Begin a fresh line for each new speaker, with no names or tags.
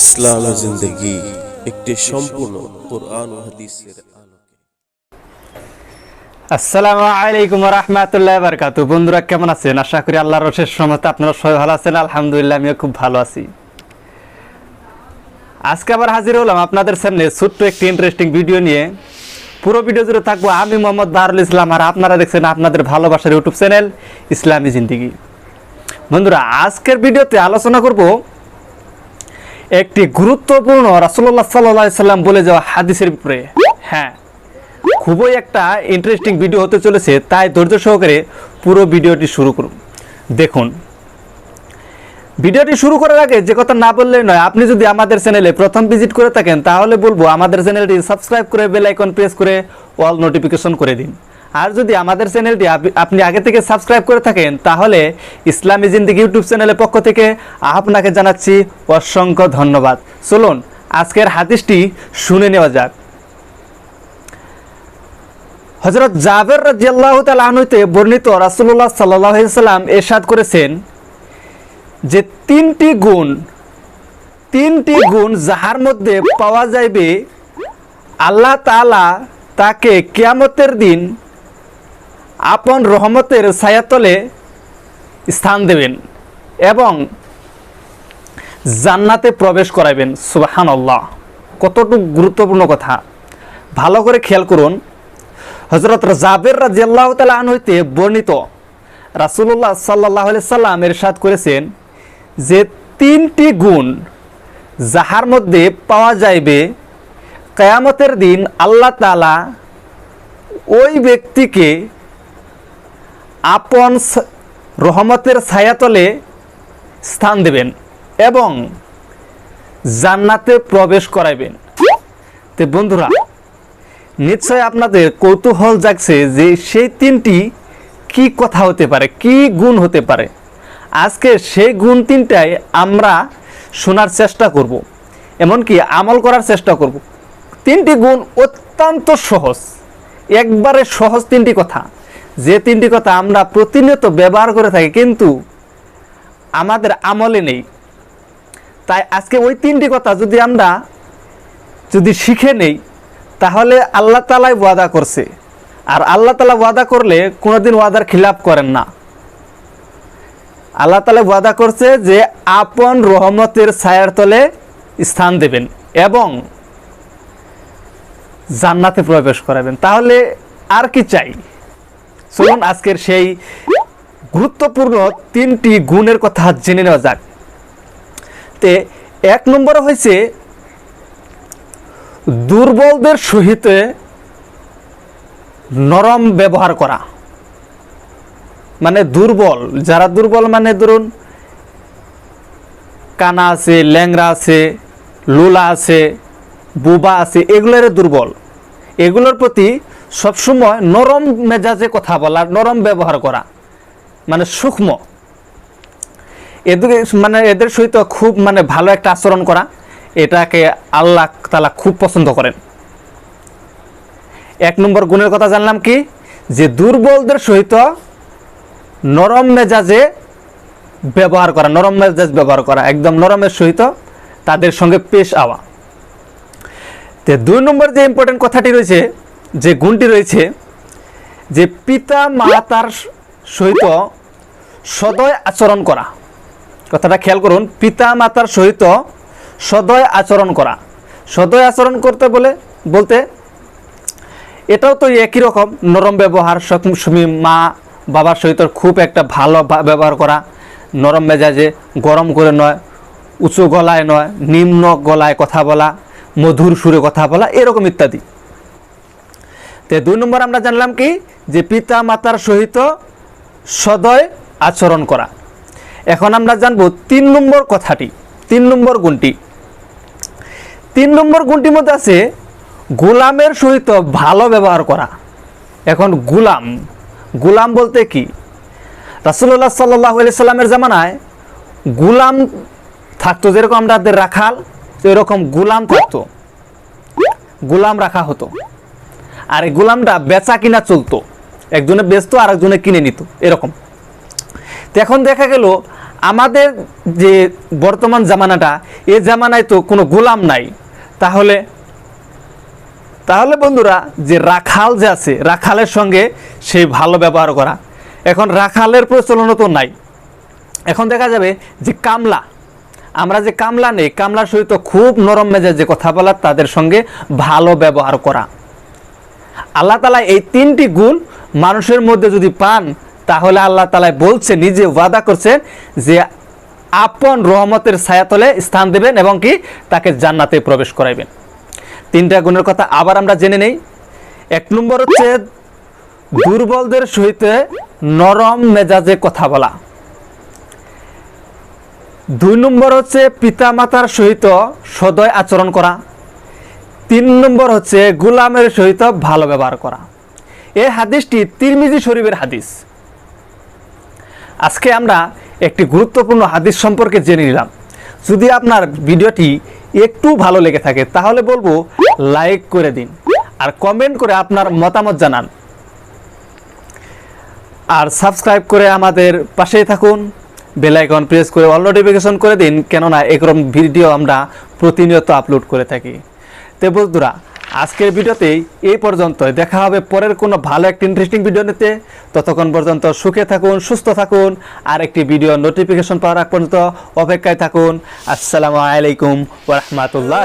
ইসলাম জিন্দগি একটি সম্পূর্ণ কোরআন হাদিসের
আসসালামু আলাইকুম রহমতুল্লাহ বন্ধুরা, কেমন আছেন? আশা করি আল্লাহর সমস্ত আপনারা সবাই ভালো আছেন। আলহামদুলিল্লাহ, আমিও খুব ভালো আছি। আজকে আবার হাজির হলাম আপনাদের সামনে ছোট্ট একটি ইন্টারেস্টিং ভিডিও নিয়ে। পুরো ভিডিও জুড়ে থাকব আমি মোহাম্মদ বাহারুল ইসলাম। আর আপনারা দেখছেন আপনাদের ভালোবাসার ইউটিউব চ্যানেল ইসলামী জিন্দিগি। বন্ধুরা, আজকের ভিডিওতে আলোচনা করব একটি গুরুত্বপূর্ণ রাসুল্লাহ সাল্লাহ সাল্লাম বলে যাওয়া হাদিসের ব্যাপারে হ্যাঁ খুবই একটা ইন্টারেস্টিং ভিডিও হতে চলেছে, তাই ধৈর্য সহকারে পুরো ভিডিওটি শুরু করুন। দেখুন, ভিডিওটি শুরু করার আগে যে কথা না বললেই নয়, আপনি যদি আমাদের চ্যানেলে প্রথম ভিজিট করে থাকেন, তাহলে বলব আমাদের চ্যানেলটি সাবস্ক্রাইব করে বেল আইকন প্রেস করে অল নোটিফিকেশন করে দিন। আর যদি আমাদের চ্যানেলটি আপ- আপনি আগে থেকে সাবস্ক্রাইব করে থাকেন, তাহলে ইসলামী জিন্দিগি ইউটিউব চ্যানেলের পক্ষ থেকে আপনাকে জানাচ্ছি অসংখ্য ধন্যবাদ। চলুন, আজকের হাদিসটি শুনে নেওয়া যাক। হজরত জাবের রাজিয়াল্লাহ তালতে বর্ণিত রাসুল্লাহ সাল্লাহ সাল্লাম এরশাদ করেছেন যে তিনটি গুণ তিনটি গুণ যাহার মধ্যে পাওয়া যাইবে, আল্লাহ তাআলা তাকে কিয়ামতের দিন আপন রহমতের ছায়াতলে স্থান দেবেন এবং জান্নাতে প্রবেশ করাবেন সুবাহান আল্লাহ কতটুকু গুরুত্বপূর্ণ কথা। ভালো করে খেয়াল করুন হজরত জাবের রাজিয়াল্লাহ তালা আন হইতে বর্ণিত রাসুল্লাহ সাল্লাহ সাল্লাম এরশাদ করেছেন যে তিনটি গুণ যাহার মধ্যে পাওয়া যাইবে, কেয়ামতের দিন আল্লাহ তালা ওই ব্যক্তিকে আপন রহমতের ছায়াতলে স্থান দেবেন এবং জান্নাতে প্রবেশ করাইবেন। তো বন্ধুরা, নিশ্চয় আপনাদের কৌতূহল জাগছে যে সেই তিনটি কি কথা হতে পারে, কি গুণ হতে পারে। আজকে সেই গুণ তিনটাই আমরা শোনার চেষ্টা করব, এমনকি আমল করার চেষ্টা করব। তিনটি গুণ অত্যন্ত সহজ, একবারে সহজ তিনটি কথা। যে তিনটি কথা আমরা প্রতিনিয়ত ব্যবহার করে থাকি, কিন্তু আমাদের আমলে নেই। তাই আজকে ওই তিনটি কথা যদি আমরা যদি শিখে নেই, তাহলে আল্লাহ তালাই ওয়াদা করছে। আর আল্লাহ তালা ওয়াদা করলে কোনোদিন ওয়াদার খিলাফ করেন না। আল্লাহ তালা ওয়াদা করছে যে আপন রহমতের ছায়ার তলে স্থান দেবেন এবং জান্নাতে প্রবেশ করাবেন। তাহলে আর কি চাই? চলুন আজকের সেই গুরুত্বপূর্ণ তিনটি গুণের কথা জেনে নেওয়া যাক। তে এক নম্বর হয়েছে দুর্বলদের সহিত নরম ব্যবহার করা। মানে দুর্বল, যারা দুর্বল মানে ধরুন, কানা আছে ল্যাংরা আছে, লোলা আছে, বুবা আছে, এগুলোর দুর্বল। এগুলোর প্রতি সবসময় নরম মেজাজে কথা বলা, নরম ব্যবহার করা মানে সূক্ষ্ম। এদের মানে এদের সহিত খুব মানে ভালো একটা আচরণ করা, এটাকে আল্লাহ তালা খুব পছন্দ করেন। এক নম্বর গুণের কথা জানলাম কি? যে দুর্বলদের সহিত নরম মেজাজে ব্যবহার করা, নরম মেজাজ ব্যবহার করা, একদম নরমের সহিত তাদের সঙ্গে পেশ আওয়া। তো দুই নম্বর যে ইম্পর্টেন্ট কথাটি রয়েছে যে গুণটি রয়েছে, যে পিতা মাতার সহিত সদয় আচরণ করা। কথাটা খেয়াল করুন, পিতা মাতার সহিত সদয় আচরণ করা। সদয় আচরণ করতে বলে, বলতে এটাও তো একই রকম, নরম ব্যবহার সবসময় মা বাবার সহিত খুব একটা ভালো ব্যবহার করা। নরম মেজাজে গরম করে নয়, উঁচু গলায় নয়, নিম্ন গলায় কথা বলা, মধুর সুরে কথা বলা, এরকম ইত্যাদি। তে দুই নম্বর আমরা জানলাম কি? যে পিতা মাতার সহিত সদয় আচরণ করা। এখন আমরা জানব তিন নম্বর কথাটি, তিন নম্বর গুণটি। তিন নম্বর গুণটির মধ্যে আছে গোলামের সহিত ভালো ব্যবহার করা। এখন গুলাম গুলাম বলতে কি? রাসুল্লাহ সাল্লাহ সাল্লামের জামানায় গুলাম থাকতো, যেরকম আমাদের রাখাল এরকম গুলাম থাকতো। গুলাম রাখা হতো। আর এই গোলামটা বেচা কিনা চলতো। একজনে বেচতো আর একজনে কিনে নিত, এরকম। তো এখন দেখা গেল, আমাদের যে বর্তমান জামানাটা, এ জামানায় তো কোনো গোলাম নাই। তাহলে তাহলে বন্ধুরা, যে রাখাল যে আছে, রাখালের সঙ্গে সেই ভালো ব্যবহার করা। এখন রাখালের প্রচলনও তো নাই। এখন দেখা যাবে যে কামলা, আমরা যে কামলা নেই, কামলার সহিত খুব নরম মেজাজে কথা বলার তাদের সঙ্গে ভালো ব্যবহার করা। আল্লাহ তালা এই তিনটি গুণ মানুষের মধ্যে যদি পান, তাহলে আল্লাহ তালা বলছে, নিজে ওয়াদা করছেন যে আপন রহমতের ছায়াতলে স্থান দেবেন এবং কি তাকে জান্নাতে প্রবেশ করাইবেন। তিনটা গুণের কথা আবার আমরা জেনে নেই। এক নম্বর হচ্ছে দুর্বলদের সহিত নরম মেজাজে কথা বলা। দুই নম্বর হচ্ছে পিতামাতার সহিত সদয় আচরণ করা। তিন নম্বর হচ্ছে গুলামের সহিত ভালো ব্যবহার করা। এই হাদিসটি তিরমিজি শরীফের হাদিস। আজকে আমরা একটি গুরুত্বপূর্ণ হাদিস সম্পর্কে জেনে নিলাম। যদি আপনার ভিডিওটি একটু ভালো লেগে থাকে, তাহলে বলব লাইক করে দিন আর কমেন্ট করে আপনার মতামত জানান। আর সাবস্ক্রাইব করে আমাদের পাশেই থাকুন, বেল আইকন প্রেস করে অল নোটিফিকেশন করে দিন, কেননা এরকম ভিডিও আমরা প্রতিনিয়ত আপলোড করে থাকি। তো বন্ধুরা, আজকের ভিডিওতেই এই পর্যন্ত দেখা হবে পরের কোনো ভালো একটি ইন্টারেস্টিং ভিডিও নিতে। ততক্ষণ পর্যন্ত সুখে থাকুন, সুস্থ থাকুন, আর একটি ভিডিও নোটিফিকেশন পাওয়ার পর্যন্ত অপেক্ষায় থাকুন। আসসালামু আলাইকুম ওরহমতুল্লাহ